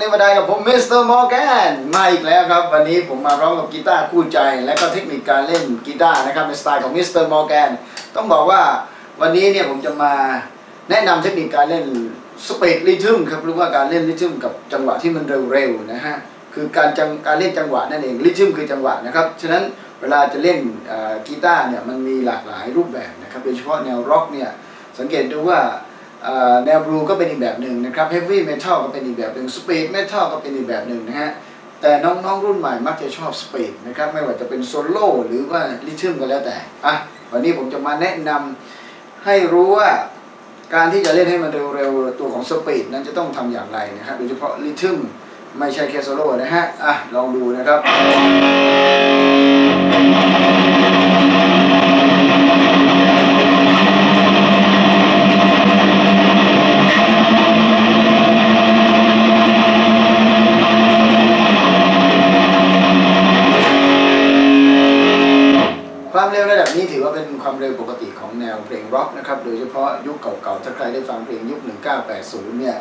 เทวดากับผมมิสเตอร์มอร์แกนมาอีกแล้วครับ วันนี้ผมมาพร้อมกับกีตาร์คู่ใจ และก็เทคนิคการเล่นกีตาร์นะครับในสไตล์ของมิสเตอร์มอร์แกนต้องบอกว่าวันนี้เนี่ยผมจะมาแนะนำเทคนิคการเล่นสเปดริทึมครับหรือว่าการเล่นริทึมกับจังหวะที่มันเร็วๆนะฮะคือการจังการเล่นจังหวะนั่นเองริทึมคือจังหวะนะครับฉะนั้นเวลาจะเล่นกีตาร์เนี่ยมันมีหลากหลายรูปแบบนะครับโดยเฉพาะแนวร็อกเนี่ยสังเกตดูว่า แนวบลูก็เป็นอีกแบบหนึ่งนะครับเฮฟวี่เมทัลก็เป็นอีกแบบหนึ่งสปีดเมทัลก็เป็นอีกแบบหนึ่งนะฮะแต่น้องๆรุ่นใหม่มักจะชอบสปีดนะครับไม่ว่าจะเป็นโซโล่หรือว่าลิทึมก็แล้วแต่อะวันนี้ผมจะมาแนะนำให้รู้ว่าการที่จะเล่นให้มันเร็วๆตัวของสปีดนั้นจะต้องทำอย่างไรนะครับโดยเฉพาะลิทึมไม่ใช่แค่โซโล่นะฮะอะลองดูนะครับ เร็วปกติของแนวเพลงร็อกนะครับโดยเฉพาะยุคเก่าๆ ถ้าใครได้ฟังเพลงยุค 1980 เนี่ย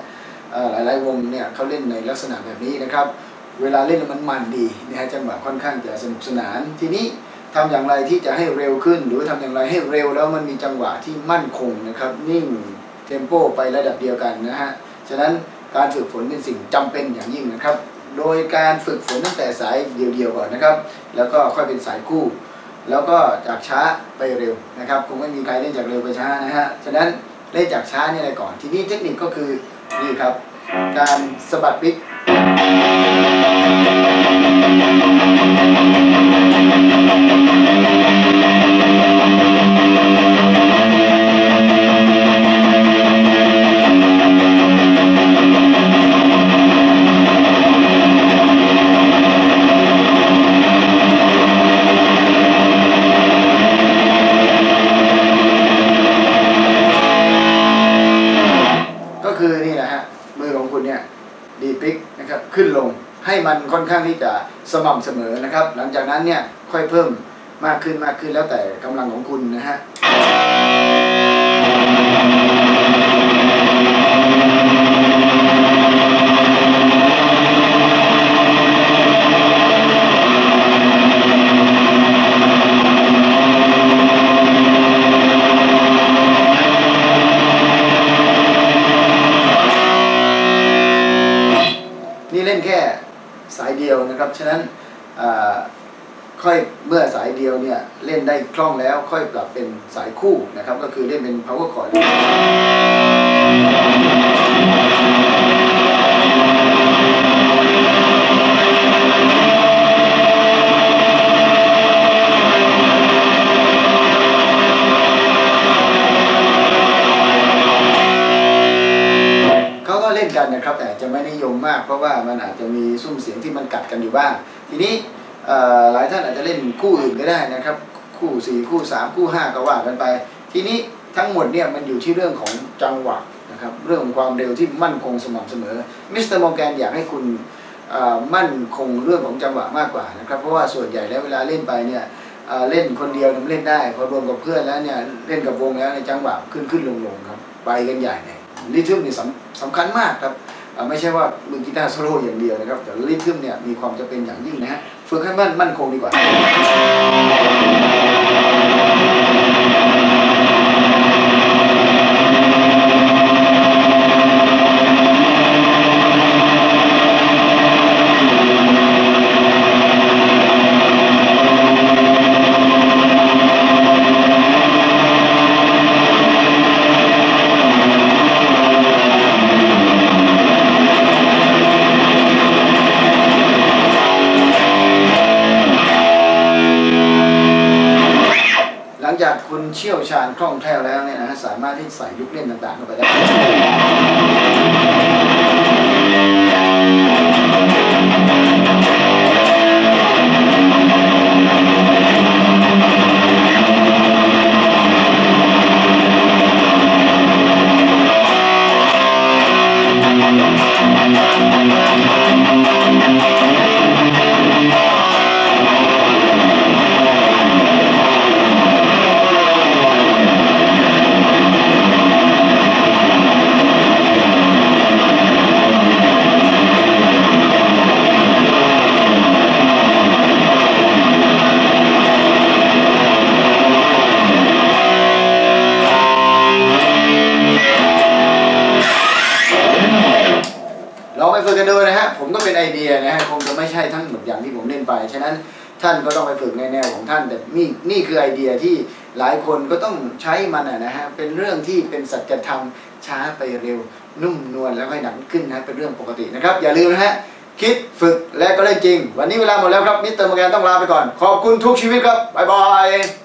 หลายๆวงเนี่ยเขาเล่นในลักษณะแบบนี้นะครับ เวลาเล่นมันมันดีนะฮะจังหวะค่อนข้างจะสนุกสนาน ทีนี้ทำอย่างไรที่จะให้เร็วขึ้น หรือทำอย่างไรให้เร็วแล้วมันมีจังหวะที่มั่นคงนะครับนิ่งเทมโปไประดับเดียวกันนะฮะฉะนั้นการฝึกฝนเป็นสิ่งจำเป็นอย่างยิ่งนะครับ โดยการฝึกฝนตั้งแต่สายเดียวๆก่อนนะครับ แล้วก็ค่อยเป็นสายคู่ แล้วก็จากช้าไปเร็วนะครับคงไม่มีใครเล่นจากเร็วไปช้านะฮะฉะนั้นเล่นจากช้านี่อะไรก่อน ทีนี้เทคนิคก็คือนี่ครับ การสะบัดปิ๊ก ให้มันค่อนข้างที่จะสม่ำเสมอนะครับ หลังจากนั้นเนี่ยค่อยเพิ่มมากขึ้นมากขึ้นแล้วแต่กำลังของคุณนะฮะนี่เล่นแค่ สายเดียวนะครับ ฉะนั้นค่อยเมื่อสายเดียวเนี่ยเล่นได้คล่องแล้วค่อยปรับเป็นสายคู่นะครับ ก็คือเล่นเป็น power chord นกันนะครับ แต่จะไม่นิยมมาก เพราะว่ามันอาจจะมีซุ้มเสียงที่มันกัดกันอยู่บ้าง ทีนี้หลายท่านอาจจะเล่นคู่อื่นก็ได้นะครับ คู่ 4 คู่ 3 คู่ 5 ก็ว่ากันไป ทีนี้ทั้งหมดเนี่ยมันอยู่ที่เรื่องของจังหวะนะครับเรื่องของความเร็วที่มั่นคงสม่ำเสมอมิสเตอร์มอร์แกนอยากให้คุณมั่นคงเรื่องของจังหวะมากกว่านะครับเพราะว่าส่วนใหญ่แล้วเวลาเล่นไปเนี่ยเล่นคนเดียวมันเล่นได้พอรวมกับเพื่อนแล้วเนี่ยเล่นกับวงแล้วในจังหวะขึ้นขึ้นลงลงครับไปกันใหญ่เลย ริทึมนี่สำคัญมากครับไม่ใช่ว่ามือกีตาร์โซโล่อย่างเดียวนะครับ แต่ริทึมเนี่ยมีความจะเป็นอย่างยิ่งนะฮะฝึกให้มันมั่นคงดีกว่า เชี่ยวชาญคล่องแคล่วแล้วเนี่ยนะฮะสามารถที่ใส่ยุคเล่นต่างๆเข้าไปได้ ลองไปฝึกกันดูนะฮะผมก็เป็นไอเดียนะฮะคงจะไม่ใช่ทั้งหมดอย่างที่ผมเล่นไป ฉะนั้นท่านก็ต้องไปฝึกในแนวของท่าน แต่นี่นี่คือไอเดียที่หลายคนก็ต้องใช้มันนะฮะเป็นเรื่องที่เป็นสัจธรรมช้าไปเร็ว นุ่มนวลแล้วก็หนักขึ้นนะเป็นเรื่องปกตินะครับ อย่าลืมนะฮะคิดฝึกและก็เล่นจริง วันนี้เวลาหมดแล้วครับมิสเตอร์มแกนต้องลาไปก่อน ขอบคุณทุกชีวิตครับบ๊ายบาย